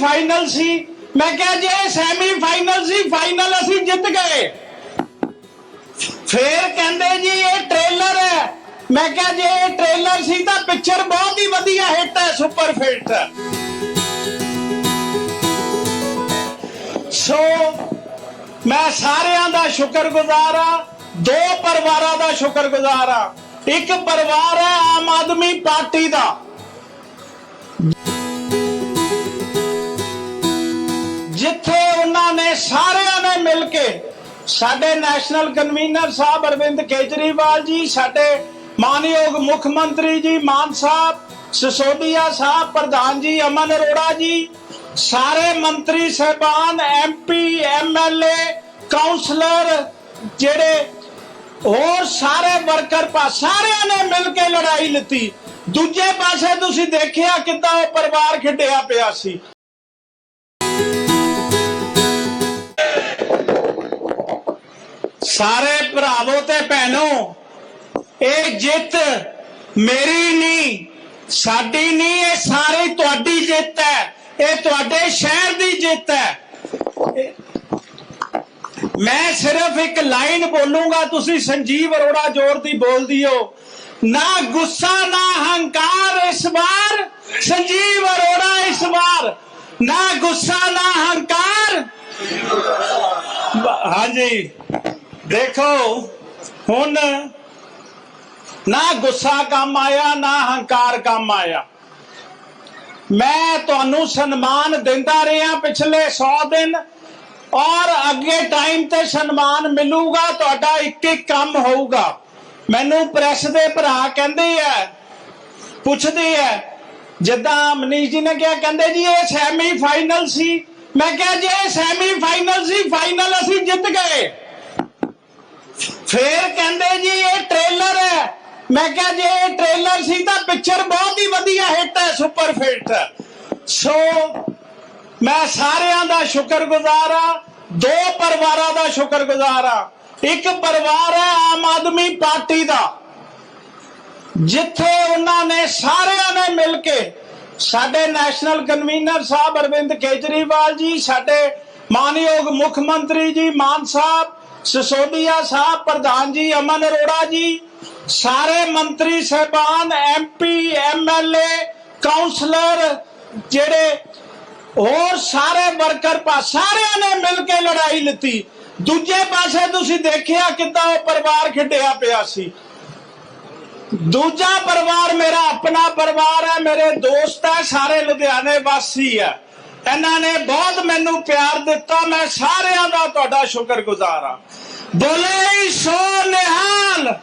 Final ਸੀ। ਮੈਂ ਕਿਹਾ ਜੇ ਸੈਮੀ ਫਾਈਨਲ ਸੀ ਫਾਈਨਲ ਅਸੀਂ ਜਿੱਤ ਗਏ। ਫੇਰ ਕਹਿੰਦੇ ਜੀ ਇਹ ਟ੍ਰੇਲਰ ਹੈ। ਮੈਂ ਕਿਹਾ ਜੇ ਇਹ ਟ੍ਰੇਲਰ ਸੀ ਤਾਂ ਪਿਕਚਰ ਬਹੁਤ ਹੀ ਵਧੀਆ ਹਿੱਟ ਹੈ ਸੁਪਰ ਹਿੱਟ ਸੋ ਮੈਂ ਸਾਰਿਆਂ ਦਾ ਸ਼ੁਕਰਗੁਜ਼ਾਰ ਆ ਦੋ ਪਰਿਵਾਰਾਂ ਦਾ ਸ਼ੁਕਰਗੁਜ਼ਾਰ ਆ ਇੱਕ ਪਰਿਵਾਰ ਹੈ ਆਮ ਆਦਮੀ ਪਾਰਟੀ ਦਾ। ਜਿੱਥੇ ਉਹਨਾਂ ਨੇ ਸਾਰਿਆਂ ਨੇ ਮਿਲ ਕੇ ਸਾਡੇ ਨੈਸ਼ਨਲ ਕਨਵੀਨਰ ਸਾਹਿਬ ਅਰਵਿੰਦ ਕੇਜਰੀਵਾਲ ਜੀ, ਸਾਡੇ ਮਾਨਯੋਗ ਮੁੱਖ ਮੰਤਰੀ ਜੀ, ਮਾਨ ਸਾਹਿਬ, ਸਿਸੋਦੀਆ ਸਾਹਿਬ, ਪ੍ਰਧਾਨ ਜੀ, ਅਮਨ ਅਰੋੜਾ ਜੀ, ਸਾਰੇ ਮੰਤਰੀ ਸਹਿਬਾਨ ਐਮਪੀ ਐਮਐਲਏ ਕਾਉਂਸਲਰ ਜਿਹੜੇ ਹੋਰ ਸਾਰੇ ਵਰਕਰ ਪਾ ਸਾਰਿਆਂ ਨੇ ਮਿਲ ਕੇ ਲੜਾਈ ਲਿੱਤੀ। ਦੂਜੇ ਪਾਸੇ ਤੁਸੀਂ ਦੇਖਿਆ ਕਿੱਦਾਂ ਉਹ ਪਰਿਵਾਰ ਖਿੰਡਿਆ ਪਿਆ ਸੀ। ਸਾਰੇ ਭਰਾਵੋ ਤੇ ਭੈਣੋ, ਇਹ ਜਿੱਤ ਮੇਰੀ ਨਹੀਂ, ਸਾਡੀ ਨਹੀਂ, ਇਹ ਸਾਰੀ ਤੁਹਾਡੀ ਜਿੱਤ ਹੈ। ਇਹ ਤੁਹਾਡੇ ਸ਼ਹਿਰ ਦੀ ਜਿੱਤ ਹੈ। ਮੈਂ ਸਿਰਫ ਇੱਕ ਲਾਈਨ ਬੋਲੂੰਗਾ, ਤੁਸੀਂ ਸੰਜੀਵ ਅਰੋੜਾ ਜ਼ੋਰ ਦੀ ਬੋਲਦੀ ਹੋ ਨਾ ਗੁੱਸਾ, ਨਾ ਹੰਕਾਰ ਇਸ ਵਾਰ, ਸੰਜੀਵ ਅਰੋੜਾ ਇਸ ਵਾਰ। ਨਾ ਗੁੱਸਾ, ਨਾ ਹੰਕਾਰ। ਹਾਂਜੀ। ਦੇਖੋ, ਹੁਣ ਨਾ ਗੁੱਸਾ ਕੰਮ ਆਇਆ, ਨਾ ਹੰਕਾਰ ਕੰਮ ਆਇਆ। ਮੈਂ ਤੁਹਾਨੂੰ ਸਨਮਾਨ ਦਿੰਦਾ ਰਿਹਾ ਪਿਛਲੇ 100 ਦਿਨ, ਔਰ ਅੱਗੇ ਟਾਈਮ ਤੇ ਸਨਮਾਨ ਮਿਲੂਗਾ, ਤੁਹਾਡਾ ਇੱਕ ਇੱਕ ਕੰਮ ਹੋਊਗਾ। ਮੈਨੂੰ ਪ੍ਰੈਸ ਦੇ ਭਰਾ ਕਹਿੰਦੇ ਆ, ਪੁੱਛਦੇ ਆ, ਜਿੱਦਾਂ ਮਨੀਸ਼ ਜੀ ਨੇ ਕਿਹਾ, ਕਹਿੰਦੇ ਜੀ, ਇਹ ਸੈਮੀ ਫਾਈਨਲ ਸੀ। ਮੈਂ ਕਿਹਾ ਜੇ ਸੈਮੀ ਫਾਈਨਲ ਸੀ ਫਾਈਨਲ ਅਸੀਂ ਜਿੱਤ ਗਏ। ਫੇਰ ਕਹਿੰਦੇ ਜੀ ਇਹ ਟ੍ਰੇਲਰ ਹੈ। ਮੈਂ ਕਿਹਾ ਜੇ ਇਹ ਟ੍ਰੇਲਰ ਸੀ ਤਾਂ ਪਿਕਚਰ ਬਹੁਤ ਹੀ ਵਧੀਆ ਹਿੱਟ ਹੈ ਸੁਪਰ ਹਿੱਟ ਸੋ ਮੈਂ ਸਾਰਿਆਂ ਦਾ ਸ਼ੁਕਰਗੁਜ਼ਾਰ ਆ ਦੋ ਪਰਿਵਾਰਾਂ ਦਾ ਸ਼ੁਕਰਗੁਜ਼ਾਰ ਆ ਇੱਕ ਪਰਿਵਾਰ ਹੈ ਆਮ ਆਦਮੀ ਪਾਰਟੀ ਦਾ, ਜਿੱਥੇ ਉਹਨਾਂ ਨੇ ਸਾਰਿਆਂ ਨੇ ਮਿਲ ਕੇ ਸਾਡੇ ਨੈਸ਼ਨਲ ਕਨਵੀਨਰ ਸਾਹਿਬ ਅਰਵਿੰਦ ਕੇਜਰੀਵਾਲ ਜੀ, ਸਾਡੇ ਮਾਨਯੋਗ ਮੁੱਖ ਮੰਤਰੀ ਜੀ, ਮਾਨ ਸਾਹਿਬ ਸਿਸੋਦੀਆ ਸਾਹਿਬ, ਪ੍ਰਧਾਨ ਜੀ, ਅਮਨ ਅਰੋੜਾ ਜੀ, ਸਾਰੇ ਮੰਤਰੀ ਸਹਿਬਾਨ ਐਮਪੀ ਐਮਐਲਏ ਕਾਉਂਸਲਰ ਜਿਹੜੇ ਹੋਰ ਸਾਰੇ ਵਰਕਰ ਪਾ ਸਾਰਿਆਂ ਨੇ ਮਿਲ ਕੇ ਲੜਾਈ ਲਿੱਤੀ। ਦੂਜੇ ਪਾਸੇ ਤੁਸੀਂ ਦੇਖਿਆ ਕਿੱਦਾਂ ਉਹ ਪਰਿਵਾਰ ਖਿੰਡਿਆ ਪਿਆ ਸੀ। ਦੂਜਾ ਪਰਿਵਾਰ ਮੇਰਾ ਆਪਣਾ ਪਰਿਵਾਰ ਹੈ, ਮੇਰੇ ਦੋਸਤ ਹੈ, ਸਾਰੇ ਲੁਧਿਆਣੇ ਵਾਸੀ ਹੈ। ਇਹਨਾਂ ਨੇ ਬਹੁਤ ਮੈਨੂੰ ਪਿਆਰ ਦਿੱਤਾ, ਮੈਂ ਸਾਰਿਆਂ ਦਾ ਤੁਹਾਡਾ ਸ਼ੁਕਰਗੁਜ਼ਾਰ ਹਾਂ। ਬੋਲੇ ਸੋ ਨਿਹਾਲ।